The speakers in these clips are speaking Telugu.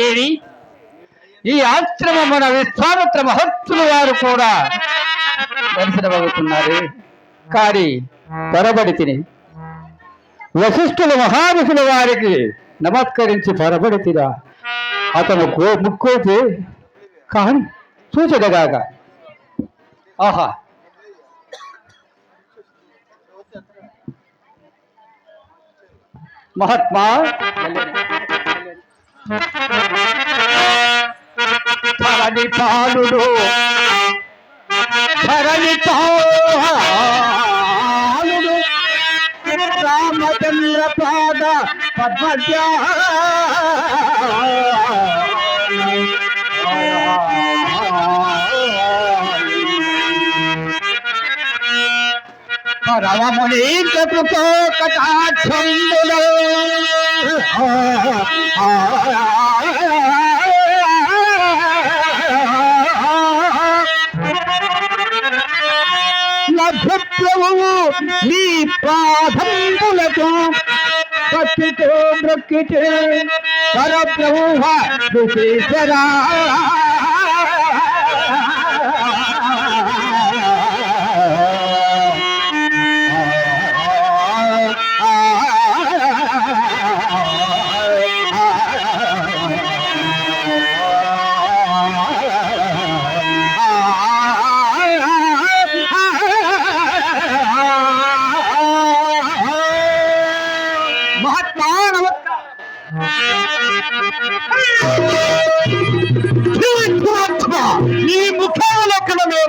ఏది? ఈ ఆశ్రమమున విశ్వామిత్ర మహత్తులు వారు కూడా దర్శనమవుతున్నారు. కానీ పొరబడి తిని. వశిష్ఠులు మహారుషుల వారికి నమస్కరించి పొరబడి తిరా అతను కో ముక్కోతి కాని చూచడగాక ఆహా. మహాత్మా ధరణి పాలుడు ధరణి పాలుడు రామచంద్ర పాద పద్మజా పరమముని కృపతో కటాక్షంబులో లభ్యత్వము నీ పాదంబులతో పచ్చితో మృక్కితే పరబ్రహ్మ విశేషరా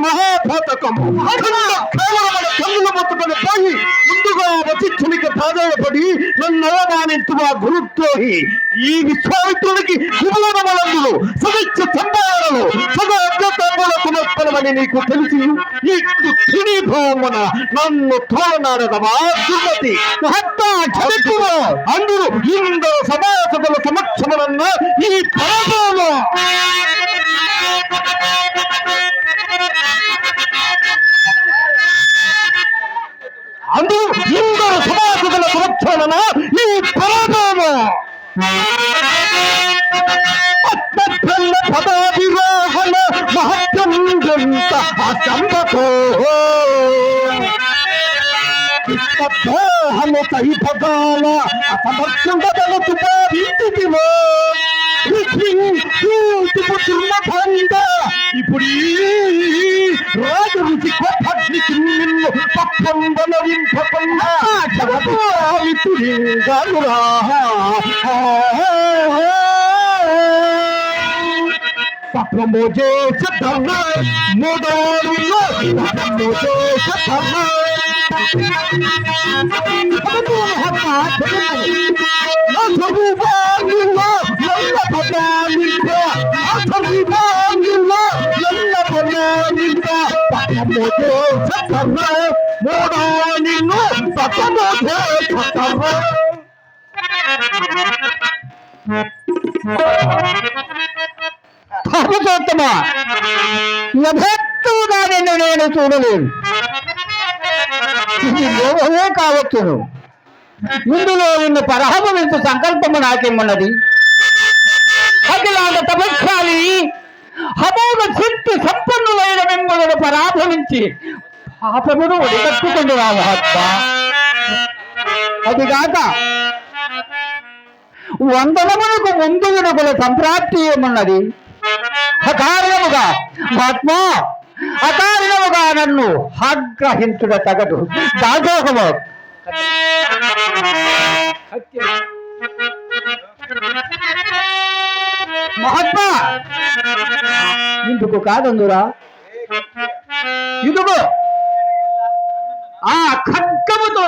మహాపాతకము కేవలమైన కన్నుల పోయి ముందుగా వశిష్ఠునికి ప్రాధాన్యపడి నన్ను అవమానించువా గురుద్రోహి. ఈ విశ్వామిత్రునికి కుమలనవలందులు సదస్య సంభావనలు సద అగ్రతంబులకు నీకు తెలిసి ఈ తునిభవమున నన్ను తోలనాడదవా దుర్మతి అందరూ ఇందరు సభాసదుల సమక్షమునన్న ఈ పరమము సభాసదుల ఈ పరమము అత్యన్న పదాభిరోహణ మహత్యం ఎంత అసంభతో హలో కై పదాల అసమర్థంగా తుపారింటివో ఇప్పుడు ఈ రాజు రుచి కొప్పట్నికి నిన్ను పప్పంబనరింపకుండా గారురా పప్పము చేసే ధర్మ మూడోళ్ళు పప్పము చేసే ధర్మ పురుషోత్తమా యథేచ్ఛగా నిన్ను నేను చూడలేను ఇది లోహమే కావచ్చును ఇందులో నిన్ను పరహమవించు సంకల్పము నాకేమన్నది అఖిలాంత తపస్యాలి హమోగ శక్తి సంపన్నులైన మిమ్మల్ని పరాభవించి పాపమును ఒడిగట్టుకుంది రా అది కాక వందనమునకు ముందు వెనుకల సంప్రాప్తి ఏమున్నది? అకారణముగా మహాత్మా అకారణముగా నన్ను ఆగ్రహించుట తగదు. దాదోహము మహాత్మా ఇందుకు కాదందురా. ఇదిగో. ఆ ఖడ్గముతో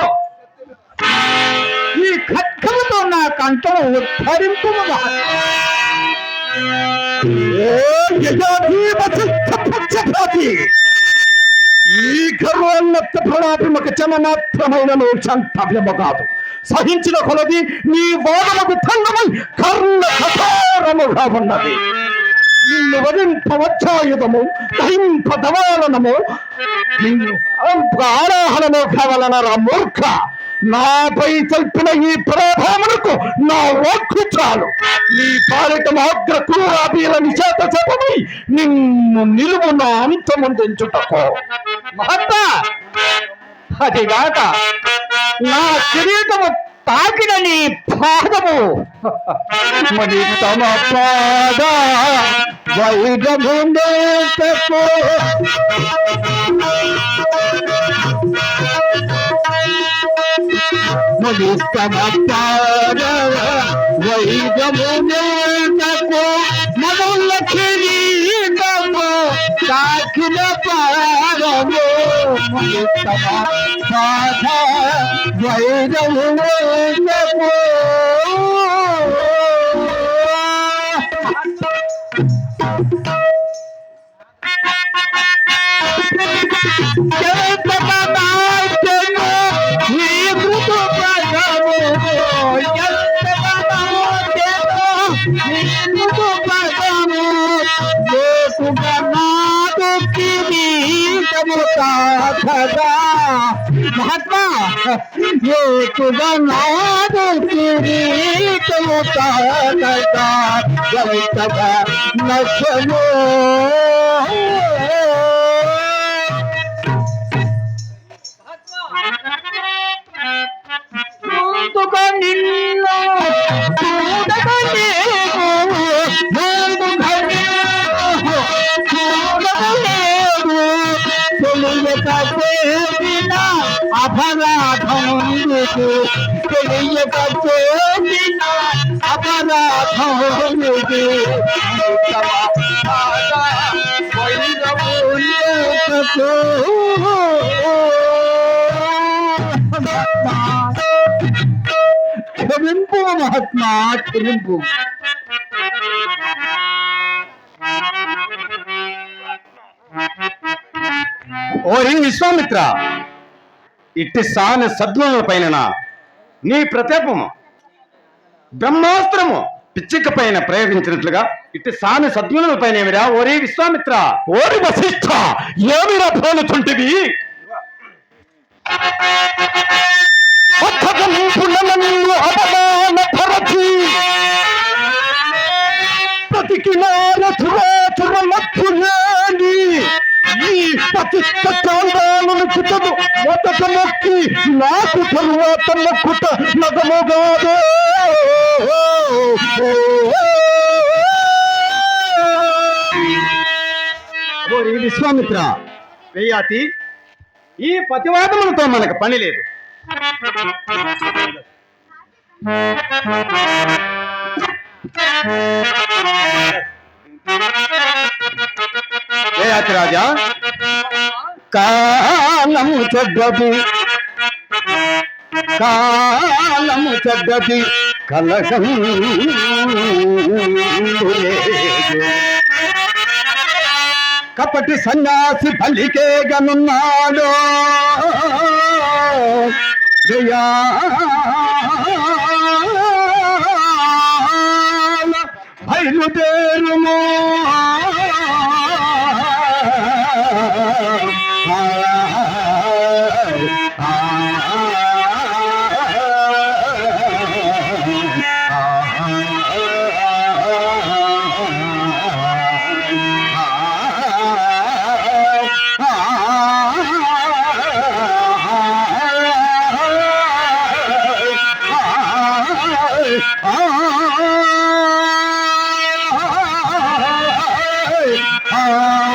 ఈ ఖడ్గముతో నా కంఠము ఉద్ధరింపు ఈ గర్వోన్నత ప్రణాత్మక చమనాత్మమైన సంతవ్యము కాదు. సహించిన కొలది నీ వాదనకు తండమై కర్ణ కఠోరముగా ఉన్నది. నిన్ను వరింపవచ్చాయుధము దహింపదవాలనము నిన్ను ఆరాహనము కావాలనరా మూర్ఖ. నాపై తెలిపిన ఈ ప్రభావములకు నా వాక్కు చాలు. నీ పాలిట మాగ్ర క్రూరాబీల నిశాత చెప్పమై నిన్ను నిలువు నా అంతముందించుటకో. మహత్త! అదిగాక నా కిరీటము తాకిన నీ పాదము. మరి తమ పాద వైరముందేటకో మరి తమ పాద వైరముందేటకో మనుల తాకిన పాదము మరి తమ పాద మహాత్మా ఏకుగా నిన్ను বিনা আভারা ধনু পেরিয়ে কাছে বিনা আভারা ধনু মহাত্মা মহাত্মা ఓరి విశ్వామిత్ర ఇట్టి సాన సద్గుణుల పైన నీ ప్రతాపము బ్రహ్మాస్త్రము పిచ్చిక పైన ప్రయోగించినట్లుగా ఇట్టి సాన సద్గుణుల పైన ఏమిరా? ఓరి విశ్వామిత్ర. ఓరి వశిష్ఠ ఏమిరా పోలుతుంటివి ప్రతికి నిన్ను అవమానపరచి ప్రతికినారథురాతుర మత్తులేని ఈ పతిష్ట చాందాలను కుటము మొదట నొక్కి నాకు తరువాత నొక్కుట నగముగాదే ఓరి విశ్వామిత్ర వెయ్యాతి ఈ పతివాదములతో మనకు పని లేదు. వేయాతి రాజా కాలము చెడ్డది. కాలము చెడ్డది. కలకం కపటి సన్యాసి పలికే గనున్నాడు. జయా. బయలుదేరుము. Allah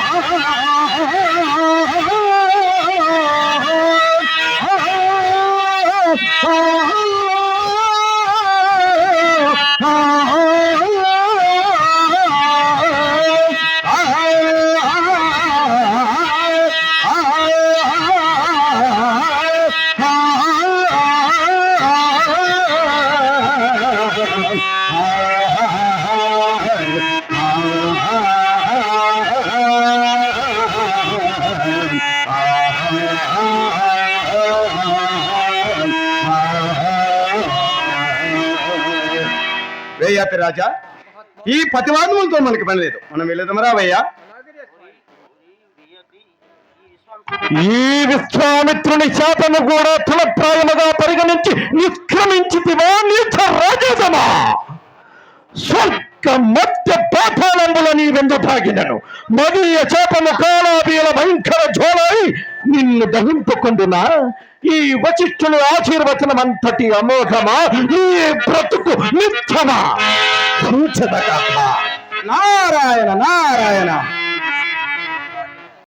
వేయాతి రాజా. ఈ పతివాదములతో మనకి పని లేదు. మనం వెళ్ళేదమరా వయ్యా ఈ విశ్వామిత్రుని శాపము కూడా తులప్రాయముగా పరిగణించి నిష్క్రమించితివా నీచ రాజేశమా స్వర్గ మధ్య పాతాళంబుల నీ వెందు తాగినను. మదీయ శాపము కాలాబీల భయంకర జ్వాలై నిన్ను దహింపుకుందునా ఈ వచిష్ఠులు ఆశీర్వచనం అంతటి అమోఘమా? ఈ బ్రతుకు నిత్యమా సూచన నారాయణ నారాయణ.